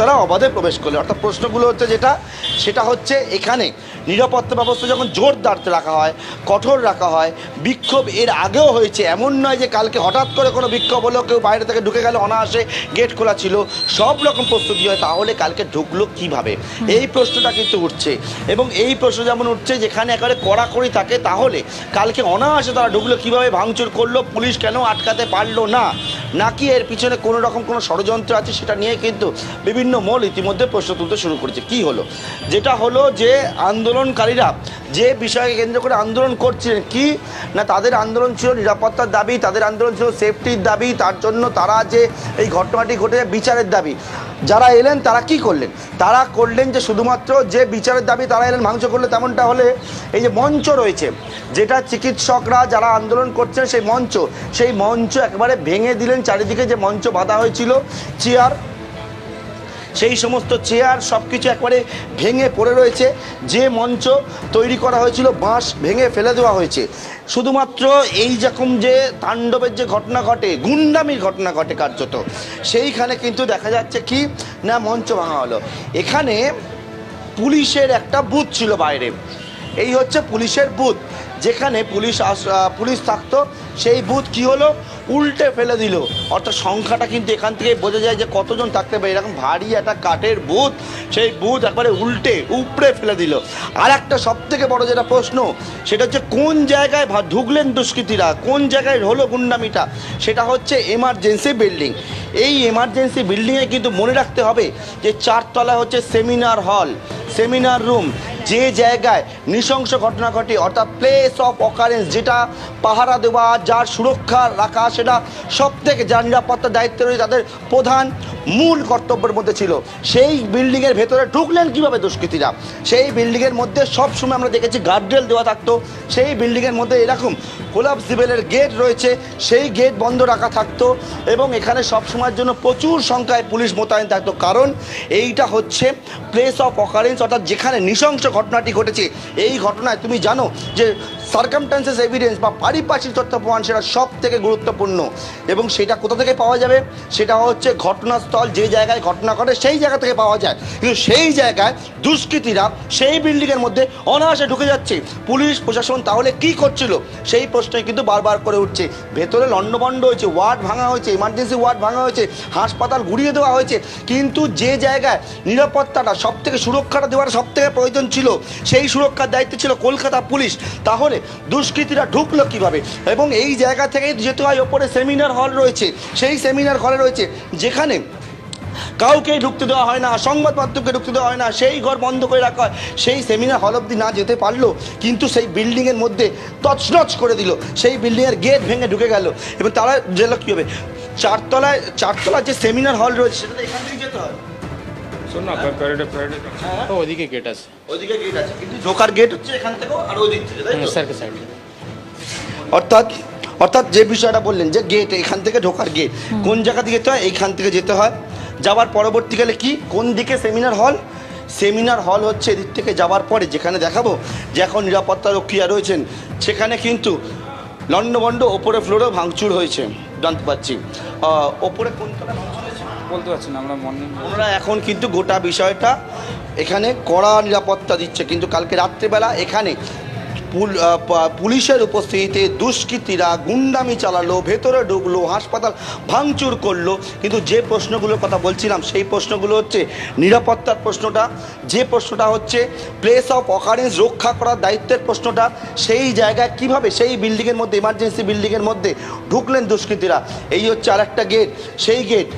তারা অবাধে প্রবেশ করলে অর্থাৎ প্রশ্নগুলো হচ্ছে যেটা সেটা হচ্ছে এখানে নিরাপত্তা ব্যবস্থা যখন জোরদার রাখা হয় কঠোর রাখা হয় বিক্ষোভ এর আগেও হয়েছে। এমন নয় যে কালকে হঠাৎ করে কোনো বিক্ষোভ হলো কেউ বাইরে থেকে ঢুকে গেল অনায়াসে গেট খোলা ছিল সব রকম প্রস্তুতি হয় তাহলে কালকে ঢুকলো কীভাবে? এই প্রশ্নটা কিন্তু উঠছে। এবং এই প্রশ্ন যেমন উঠছে যেখানে একেবারে কড়াকড়ি থাকে তাহলে কালকে অনায়াসে তারা ঢুকলো কীভাবে ভাঙচুর করল পুলিশ কেন আটকাতে পারল না? নাকি এর পিছনে কোনো রকম কোনো ষড়যন্ত্র আছে সেটা নিয়ে কিন্তু বিভিন্ন মল ইতিমধ্যে প্রশ্ন তুলতে শুরু করেছে। কি হলো? যেটা হলো যে আন্দোলনকারীরা যে বিষয়কে কেন্দ্র করে আন্দোলন করছিলেন, কি? না, তাদের আন্দোলন ছিল নিরাপত্তার দাবি, তাদের আন্দোলন ছিল সেফটির দাবি, তার জন্য তারা যে এই ঘটনাটি ঘটে বিচারের দাবি। যারা এলেন, তারা কি করলেন? তারা করলেন যে শুধুমাত্র যে বিচারের দাবি তারা এলেন ভাঙচুর করলে তেমনটা হলে এই যে মঞ্চ রয়েছে, যেটা চিকিৎসকরা যারা আন্দোলন করছেন সেই মঞ্চ সেই মঞ্চ একবারে ভেঙে দিলেন, চারিদিকে যে মঞ্চ বাঁধা হয়েছিল, চেয়ার সেই সমস্ত চেয়ার সব কিছু একবারে ভেঙে পড়ে রয়েছে। যে মঞ্চ তৈরি করা হয়েছিল, বাঁশ ভেঙে ফেলে দেওয়া হয়েছে। শুধুমাত্র এই রকম যে তাণ্ডবের যে ঘটনা ঘটে, গুন্ডামির ঘটনা ঘটে কার্যত, সেইখানে কিন্তু দেখা যাচ্ছে কি না মঞ্চ ভাঙা হলো। এখানে পুলিশের একটা বুথ ছিল বাইরে। এই হচ্ছে পুলিশের বুথ। যেখানে পুলিশ পুলিশ থাকতো, সেই বুথ কি হলো? উল্টে ফেলে দিল। অর্থাৎ সংখ্যাটা কিন্তু এখান থেকে বোঝা যায় যে কতজন থাকতে পারে। এরকম ভারী একটা কাঠের বুথ, সেই বুথ একবারে উল্টে, উপড়ে ফেলে দিল। আর একটা সব থেকে বড় যেটা প্রশ্ন, সেটা হচ্ছে কোন জায়গায় ঢুকলেন দুষ্কৃতীরা? কোন জায়গায় হলো গুন্ডামিটা? সেটা হচ্ছে এমার্জেন্সি বিল্ডিং এই এমার্জেন্সি বিল্ডিংয়ে কিন্তু মনে রাখতে হবে যে চারতলা হচ্ছে সেমিনার হল সেমিনার রুম যে জায়গায় নৃশংস ঘটনা ঘটে, অর্থাৎ প্লেস অফ অকারেন্স যেটা পাহারা দেওয়া, যার সুরক্ষা রাখা সেটা সব থেকে যার নিরাপত্তার দায়িত্ব রয়েছে তাদের প্রধান মূল কর্তব্যের মধ্যে ছিল। সেই বিল্ডিংয়ের ভেতরে ঢুকলেন কীভাবে দুষ্কৃতীরা? সেই বিল্ডিংয়ের মধ্যে সব সময় আমরা দেখেছি গার্ডরেল দেওয়া থাকতো। সেই বিল্ডিংয়ের মধ্যে এরকম কোলাপ সিভেলের গেট রয়েছে। সেই গেট বন্ধ রাখা থাকতো এবং এখানে সব সময়ের জন্য প্রচুর সংখ্যায় পুলিশ মোতায়েন থাকতো। কারণ এইটা হচ্ছে প্লেস অফ অকারেন্স অর্থাৎ যেখানে নৃশংস ঘটনাটি ঘটেছে। এই ঘটনায় তুমি জানো যে সার্কামটান্সেস এভিডেন্স বা পারিপার্শ্বিক তথ্য প্রমাণ সেটা সব থেকে গুরুত্বপূর্ণ। এবং সেটা কোথা থেকে পাওয়া যাবে? সেটা হচ্ছে ঘটনাস্থল, যে জায়গায় ঘটনা ঘটে সেই জায়গা থেকে পাওয়া যায়। কিন্তু সেই জায়গায় দুষ্কৃতীরা সেই বিল্ডিংয়ের মধ্যে অনায়াসে ঢুকে যাচ্ছে। পুলিশ, প্রশাসন তাহলে কি করছিল? সেই প্রশ্নই কিন্তু বারবার করে উঠছে। ভেতরে লণ্ডভণ্ড হয়েছে, ওয়ার্ড ভাঙা হয়েছে ইমার্জেন্সি ওয়ার্ড ভাঙা হয়েছে, হাসপাতাল ঘুরিয়ে দেওয়া হয়েছে। কিন্তু যে জায়গায় নিরাপত্তাটা সব থেকে সুরক্ষাটা দেওয়ার সব থেকে প্রয়োজন ছিল, সেই সুরক্ষার দায়িত্ব ছিল কলকাতা পুলিশ। তাহলে দুষ্কৃতীরা ঢুকলো কীভাবে? এবং এই জায়গা থেকে যেতে হয়, ওপরে সেমিনার হল রয়েছে। সেই সেমিনার হলে রয়েছে, যেখানে কাউকেই ঢুকতে দেওয়া হয় না, সংবাদ মাধ্যমকে ঢুকতে দেওয়া হয় না, সেই ঘর বন্ধ করে রাখা হয়। সেই সেমিনার হল অব্দি না যেতে পারল, কিন্তু সেই বিল্ডিংয়ের মধ্যে তছনছ করে দিল। সেই বিল্ডিংয়ের গেট ভেঙে ঢুকে গেল। এবং তারা জেলা কী হবে চারতলায়, চারতলার যে সেমিনার হল রয়েছে সেটা এখান থেকে যেতে হয়। শোন না প্যারেডে প্যারেডে তো ওদিকে গেট আছে। ওইদিকে গেট আছে কিন্তু ঢোকার গেট হচ্ছে এখান থেকেও আর ওই দিক থেকে তাই তো? স্যারকে সাইড অর্থাৎ অর্থাৎ যে বিষয়টা বললেন যে গেট এখান থেকে ঢোকার গেট কোন জায়গা দিয়ে যেতে হয় এইখান থেকে যেতে হয়। যাওয়ার পরবর্তীকালে কি? কোন দিকে সেমিনার হল সেমিনার হল হচ্ছে এদিক থেকে যাওয়ার পরে যেখানে দেখাবো যে এখন নিরাপত্তা রক্ষীরা রয়েছেন সেখানে কিন্তু লণ্ডভণ্ড ওপরে ফ্লোরেও ভাঙচুর হয়েছে জানতে পারছি। ওপরে কোন তলায়? বলতে পারছি না, আমরা মর্নিং ওনারা এখন কিন্তু গোটা বিষয়টা এখানে কড়া নিরাপত্তা দিচ্ছে, কিন্তু কালকে রাত্রিবেলা এখানে পুল- পুলিশের উপস্থিতিতে দুষ্কৃতীরা গুন্ডামি চালালো, ভেতরে ঢুকলো, হাসপাতাল ভাঙচুর করল। কিন্তু যে প্রশ্নগুলোর কথা বলছিলাম, সেই প্রশ্নগুলো হচ্ছে নিরাপত্তার প্রশ্নটা, যে প্রশ্নটা হচ্ছে প্লেস অফ অকারেন্স রক্ষা করার দায়িত্বের প্রশ্নটা, সেই জায়গায় কীভাবে, সেই বিল্ডিংয়ের মধ্যে ইমার্জেন্সি বিল্ডিংয়ের মধ্যে ঢুকলেন দুষ্কৃতীরা? এই হচ্ছে আরেকটা গেট সেই গেট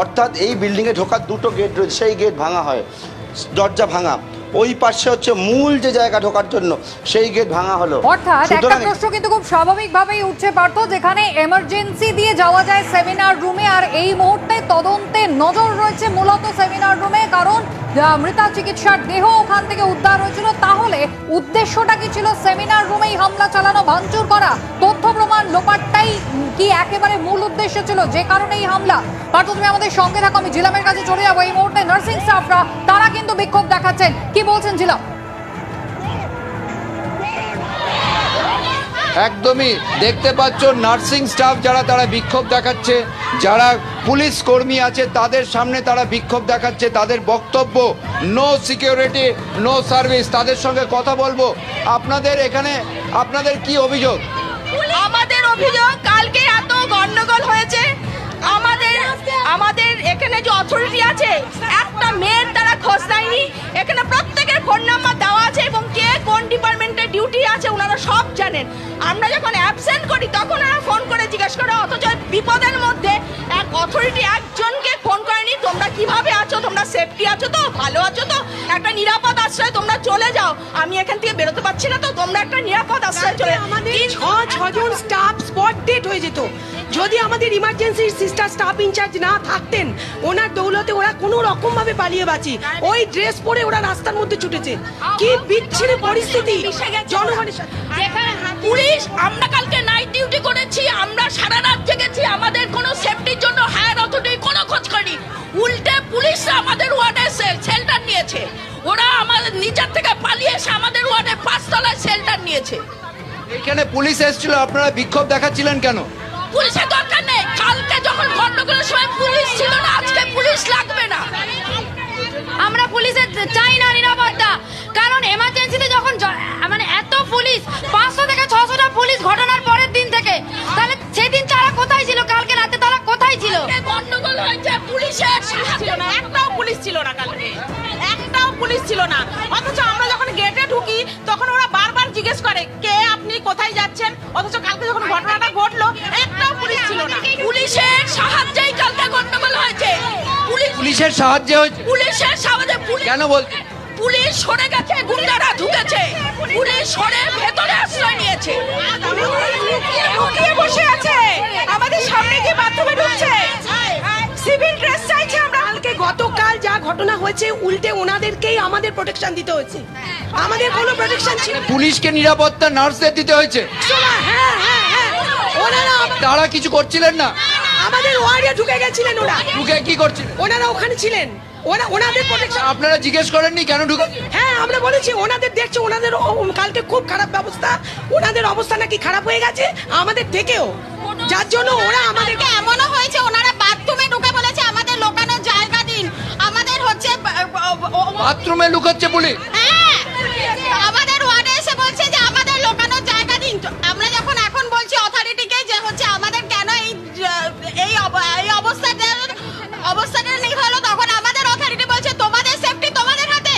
অর্থাৎ এই বিল্ডিংয়ে ঢোকার দুটো গেট রয়েছে সেই গেট ভাঙা হয় দরজা ভাঙা। ওই পাশে হচ্ছে মূল যে জায়গা ঢোকার জন্য সেই গেট ভাঙা হলো। অর্থাৎ একটা প্রশ্ন কিন্তু খুব স্বাভাবিকভাবেই উঠছে পারতো যেখানে এমার্জেন্সি দিয়ে যাওয়া যায় সেমিনার রুমে আর এই মুহূর্তে তদন্তে নজর রয়েছে মূলত সেমিনার রুমে কারণ মৃতা চিকিৎসার দেহ ওখান থেকে উদ্ধার হয়েছিল। তাহলে উদ্দেশ্যটা কি ছিল? সেমিনার রুমেই হামলা চালানো, ভাঙচুর করা, তথ্য প্রমাণ লোপাটটাই কি একেবারে মূল উদ্দেশ্য ছিল? যে কারণে এই হামলা। পার্থ, তুমি আমাদের সঙ্গে থাকো, আমি জিলামের কাছে চলে যাব। এই মুহূর্তে নার্সিং স্টাফরা তারা কিন্তু বিক্ষোভ দেখাচ্ছেন। কি বলছেন জিলাম একদমই দেখতে পাচ্ছ নার্সিং স্টাফ যারা তারা বিক্ষোভ দেখাচ্ছে, যারা পুলিশ কর্মী আছে তাদের সামনে তারা বিক্ষোভ দেখাচ্ছে, তাদের বক্তব্য নো সিকিউরিটি নো সার্ভিস তাদের সঙ্গে কথা বলব। আপনাদের এখানে, আপনাদের কি অভিযোগ? আমাদের অভিযোগ, কালকে এত গন্ডগোল হয়েছে। আমাদের আমাদের এখানে যে অথরিটি আছে, একটা মেয়ের তারা খোঁজ নেয়নি। এখানে প্রত্যেকের ফোন নাম্বার দেওয়া আছে এবং কে কোন ডিপার্টমেন্টে ডিউটি আছে ওনারা সব জানেন। আমরা যখন অ্যাবসেন্ট করি, তখন ওরা ফোন করে জিজ্ঞেস করে, অথচ বিপদের মধ্যে এক অথরিটি একজনকে কীভাবে আছো? তোমরা সেফটি আছো তো? ভালো আছো তো? একটা নিরাপদ আশ্রয় তোমরা চলে যাও। আমি এখান থেকে বেরোতে পারছি না তো? তোমরা একটা নিরাপদ আশ্রয় চলে আমাদের ছ ছজন স্টাফ স্পট ডেট হয়ে যেত। যদি আমাদের ইমার্জেন্সি সিস্টার স্টাফ ইনচার্জ না থাকতেন ওনার দৌলতে ওরা কোনো রকম ভাবে পালিয়ে বাঁচি। ওই ড্রেস পরে ওরা রাস্তার মধ্যে ছুটেছে। কি বিচ্ছিরি পরিস্থিতি। জনগণের পুলিশ আমরা কালকে নাইট ডিউটি করেছি আমরা সারা রাত জেগেছি। আমাদের কোনো সেফটির জন্য হায়ার করেনি উল্টে পুলিশরা আমাদের ওয়ার্ডে শেল্টার নিয়েছে। ওরা আমাদের নিচের থেকে পালিয়ে এসে আমাদের ওয়ার্ডে পাঁচতলায় শেল্টার নিয়েছে। এখানে পুলিশ এসেছিল আপনারা বিক্ষোভ দেখাচ্ছিলেন কেন? পুলিশের দরকার নেই। কালকে যখন গন্ডগোলের সময় পুলিশ ছিল না আজকে পুলিশ লাগবে। অথচ কালকে যখন ঘটনাটা ঘটলো একটাও পুলিশ ছিল না। পুলিশের সাহায্যেই কালকে গন্ডগোল হয়েছে। পুলিশ পুলিশের সাহায্যে হয়েছে? পুলিশের সাহায্যে পুলিশ কেন বলছেন? পুলিশ সরে গেছে গুন্ডারা ঢুকেছে। পুলিশ সরে ভেতরে আশ্রয় নিয়েছে। লুকিয়ে বসে আছে। আমাদের সামনে গিয়ে বাথরুমে ঢুকছে? সিভিল ড্রেস চাইছে আমরা। কালকে গতকাল যা ঘটনা হয়েছে উল্টে ওনাদেরকেই আমাদের প্রোটেকশন দিতে হয়েছে। আমাদের কোনো প্রোটেকশন ছিল পুলিশকে নিরাপত্তা নার্সদের দিতে হয়েছে। হ্যাঁ হ্যাঁ হ্যাঁ। ওনারা তারা কিছু করছিলেন না। আমাদের ওয়ার্ডে ঢুকে গেছিলেন ওরা। ঢুকে কি করছিলেন? ওনারা ওখানে ছিলেন। ওরা ওনাদের প্রোটেকশন আপনারা জিজ্ঞেস করেননি কেন ঢুকে হ্যাঁ আমরা বলেছি ওনাদের দেখছ ওনাদের কালকে খুব খারাপ ব্যবস্থা। ওনাদের অবস্থা নাকি খারাপ হয়ে গেছে আমাদের থেকেও। যার জন্য ওরা আমাদেরকে এমনও হয়েছে ওনারা বাথরুমে ঢুকে হচ্ছে বাথরুমে লুকাচ্ছে পুলিশ। হ্যাঁ আমাদের ওয়ার্ডে এসে বলছে যে আমাদের লোকানোর জায়গা দিন আমরা যখন এখন বলছি অথরিটিকে যে হচ্ছে আমাদের কেন এই এই এই অবস্থাটা অবস্থাটা নেই হলো তখন আমাদের অথরিটি বলছে তোমাদের সেফটি তোমাদের হাতে।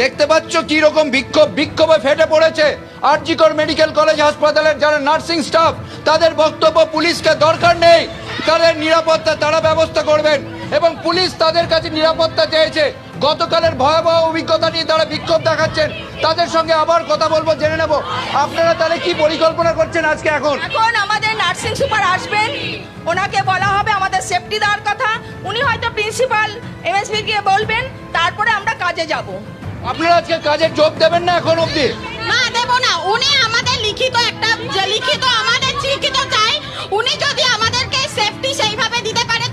দেখতে পাচ্ছ কি রকম বিক্ষোভ বিক্ষোভে ফেটে পড়েছে। আরজিকর মেডিকেল কলেজ হাসপাতালের যারা নার্সিং স্টাফ তাদের বক্তব্য পুলিশকে দরকার নেই। তাদের নিরাপত্তা তারা ব্যবস্থা করবেন। এবং পুলিশ তাদের কাছে নিরাপত্তা চেয়েছে। গতকালের ভয়াবহ অভিজ্ঞতা নিয়ে তারা বিক্ষোভ দেখাচ্ছেন। তাদের সঙ্গে আবার কথা বলব জেনে নেব। আপনারা তাহলে কি পরিকল্পনা করছেন আজকে এখন? এখন আমাদের নার্সিং সুপার আসবেন। ওনাকে বলা হবে আমাদের সেফটি দেওয়ার কথা। উনি হয়তো প্রিন্সিপাল এমএসবি কে বলবেন তারপরে আমরা কাজে যাব। আপনারা আজকে কাজে যোগ দেবেন না এখন অবধি? না দেব না। উনি আমাদের লিখিত একটা যে লিখিত আমাদের লিখিত চাই উনি যদি আমাদেরকে সেফটি সেইভাবে দিতে পারে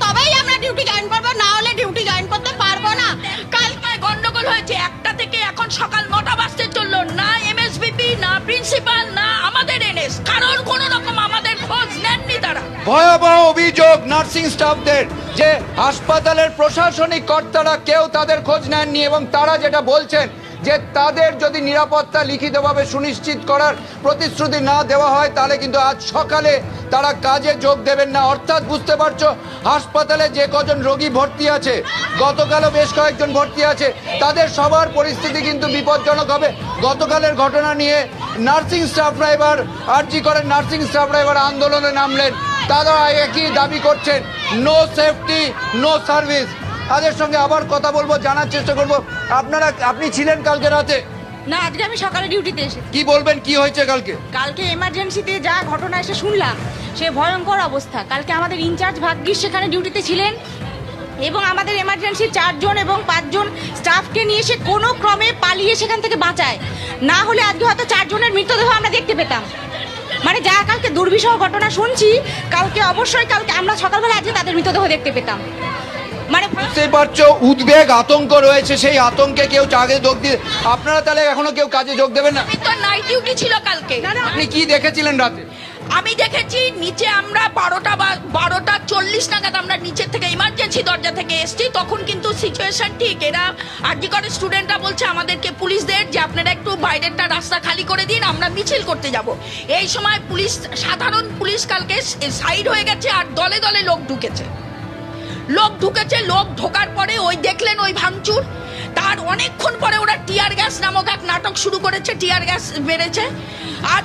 ডিউটি জয়েন করব না হলে ডিউটি জয়েন করতে পারব না। কালকে গন্ডগোল হয়েছে একটা থেকে এখন সকাল নটা বাজতে চলল না এমএসবিপি না প্রিন্সিপাল না আমাদের এনএস কারণ কোন রকম আমাদের খোঁজ নেননি তারা। ভয়াবহ অভিযোগ নার্সিং স্টাফদের যে হাসপাতালের প্রশাসনিক কর্তারা কেউ তাদের খোঁজ নেননি এবং তারা যেটা বলছেন যে তাদের যদি নিরাপত্তা লিখিতভাবে সুনিশ্চিত করার প্রতিশ্রুতি না দেওয়া হয়, তাহলে কিন্তু আজ সকালে তারা কাজে যোগ দেবেন না। অর্থাৎ বুঝতে পারছ, হাসপাতালে যে কজন রোগী ভর্তি আছে, গতকালও বেশ কয়েকজন ভর্তি আছে, তাদের সবার পরিস্থিতি কিন্তু বিপজ্জনক হবে। গতকালের ঘটনা নিয়ে নার্সিং স্টাফরা এবার আরজি করেন, নার্সিং স্টাফরা এবার আন্দোলনে নামলেন। তারা একই দাবি করছেন নো সেফটি নো সার্ভিস তাদের সঙ্গে আবার কথা বলব জানার চেষ্টা করব। আপনারা আপনি ছিলেন কালকে রাতে? না আজকে আমি সকালে ডিউটিতে এসে। কি বলবেন কি হয়েছে কালকে? কালকে এমার্জেন্সিতে যা ঘটনা এসে শুনলাম সে ভয়ঙ্কর অবস্থা। কালকে আমাদের ইনচার্জ ভাগ্যিস সেখানে ডিউটিতে ছিলেন এবং আমাদের এমার্জেন্সি চারজন এবং পাঁচজন স্টাফকে নিয়ে সে কোনো ক্রমে পালিয়ে সেখান থেকে বাঁচায়। না হলে আজকে হয়তো চারজনের মৃতদেহ আমরা দেখতে পেতাম। মানে যা কালকে দুর্বিষহ ঘটনা শুনছি কালকে অবশ্যই কালকে আমরা সকালবেলা আজকে তাদের মৃতদেহ দেখতে পেতাম। মানে বুঝতেই পারছ? উদ্বেগ আতঙ্ক রয়েছে সেই আতঙ্কে কেউ কাজে যোগ দিয়ে আপনারা তাহলে এখনও কেউ কাজে যোগ দেবেন না? তো নাইট ডিউটি ছিল কালকে। আপনি কি দেখেছিলেন রাতে? আমি দেখেছি নিচে আমরা বারোটা বা বারোটা চল্লিশ নাগাদ আমরা নিচের থেকে ইমার্জেন্সি দরজা থেকে এসছি। তখন কিন্তু সিচুয়েশন ঠিক। এরা আরজি করে স্টুডেন্টরা বলছে আমাদেরকে পুলিশদের যে আপনারা একটু বাইরেরটা রাস্তা খালি করে দিন আমরা মিছিল করতে যাব। এই সময় পুলিশ সাধারণ পুলিশ কালকে সাইড হয়ে গেছে আর দলে দলে লোক ঢুকেছে। লোক ঢুকেছে লোক ঢোকার পরে ওই দেখলেন ওই ভাঙচুর। তার অনেকক্ষণ পরে ওরা টিয়ার গ্যাস নামক এক নাটক শুরু করেছে টিয়ার গ্যাস বেড়েছে। আর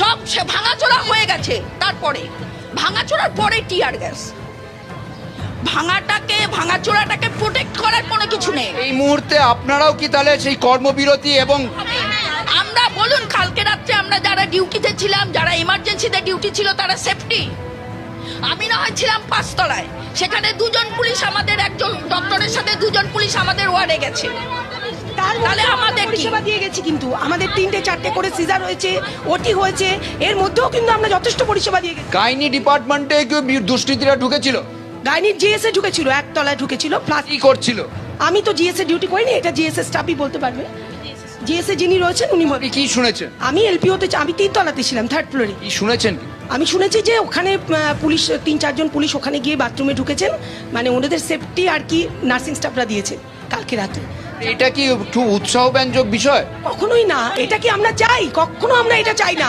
সব সে ভাঙাচোরা হয়ে গেছে তারপরে। ভাঙাচোরার পরে টিয়ার গ্যাস। ভাঙাটাকে ভাঙাচোরাটাকে প্রোটেক্ট করার কোনো কিছু নেই। এই মুহূর্তে আপনারাও কি তাহলে সেই কর্মবিরতি এবং আমরা বলুন কালকে রাত্রে আমরা যারা ডিউটিতে ছিলাম যারা ইমার্জেন্সিতে ডিউটি ছিল তারা সেফটি আমি না হয় ছিলাম পাঁচতলায়। সেখানে দুজন পুলিশ আমাদের একজন ডক্টরের সাথে দুজন পুলিশ আমাদের ওয়ার্ডে গেছে। তাহলে আমাদের কি? পরিষেবা দিয়ে গেছি কিন্তু। আমাদের তিনটে চারটে করে সিজার হয়েছে ওটি হয়েছে এর মধ্যেও কিন্তু আমরা যথেষ্ট পরিষেবা দিয়ে গেছি। গাইনি ডিপার্টমেন্টে কেউ দুষ্কৃতীরা ঢুকেছিল? গাইনির জিএসএ ঢুকেছিল একতলায় ঢুকেছিল প্লাস কি করছিল? আমি তো জিএসএ ডিউটি করিনি এটা জিএসএ স্টাফই বলতে পারবে। জিএসএ যিনি রয়েছেন উনি কি শুনেছেন? আমি এলপিওতে আমি তিনতলাতে ছিলাম থার্ড ফ্লোরে কি শুনেছেন? কি আমি শুনেছি যে ওখানে পুলিশ তিন চারজন পুলিশ ওখানে গিয়ে বাথরুমে ঢুকেছেন। মানে ওনাদের সেফটি আর কি নার্সিং স্টাফরা দিয়েছেন কালকে রাতে। এটা কি একটু উৎসাহ ব্যঞ্জক বিষয়? কখনোই না। এটা কি আমরা চাই? কখনো আমরা এটা চাই না।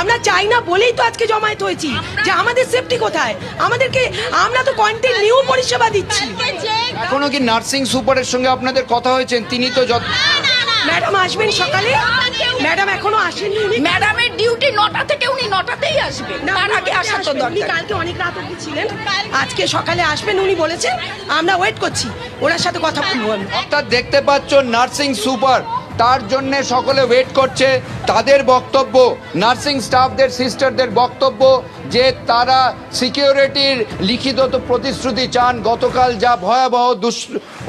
আমরা চাই না বলেই তো আজকে জমায়েত হয়েছি যে আমাদের সেফটি কোথায়? আমাদেরকে আমরা তো কন্টিনিউ পরিষেবা দিচ্ছি। এখনও কি নার্সিং সুপারের সঙ্গে আপনাদের কথা হয়েছেন তিনি তো যত ম্যাডাম আসবেন সকালে? ম্যাডাম এখনও আসেননি উনি? ম্যাডামের ডিউটি নটা থেকে উনি নটাতেই আসবেন না, তার আগে আসার তো উনি দরকার। কালকে অনেক রাত অব্দি ছিলেন। আজকে সকালে আসবেন উনি বলেছেন আমরা ওয়েট করছি। ওনার সাথে কথা বলব আমি। অর্থাৎ দেখতে পাচ্ছ নার্সিং সুপার তার জন্য সকলে ওয়েট করছে। তাদের বক্তব্য নার্সিং স্টাফদের সিস্টারদের বক্তব্য যে তারা সিকিউরিটির লিখিত তো প্রতিশ্রুতি চান। গতকাল যা ভয়াবহ দুঃ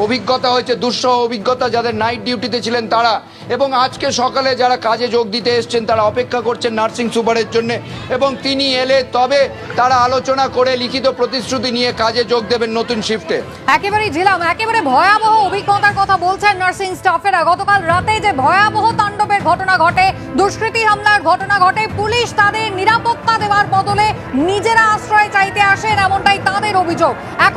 অভিজ্ঞতা হয়েছে দুঃসহ অভিজ্ঞতা যাদের নাইট ডিউটিতে ছিলেন তারা। এবং আজকে সকালে যারা কাজে যোগ দিতে এসছেন, তারা অপেক্ষা করছেন নার্সিং সুপারের জন্য এবং তিনি এলে তবে তারা আলোচনা করে লিখিত প্রতিশ্রুতি নিয়ে কাজে যোগ দেবেন নতুন শিফটে। একেবারেই ঝিলাম, একেবারে ভয়াবহ অভিজ্ঞতার কথা বলছেন নার্সিং স্টাফেরা। গতকাল রাতে যে ভয়াবহ তাণ্ডবের ঘটনা ঘটে, দুষ্কৃতী হামলার ঘটনা ঘটে, পুলিশ তাদের নিরাপত্তা দেওয়ার বদলে নিজেরা আশ্রয় চাইতে আসেন, এমনটাই তাদের অভিযোগ। এখন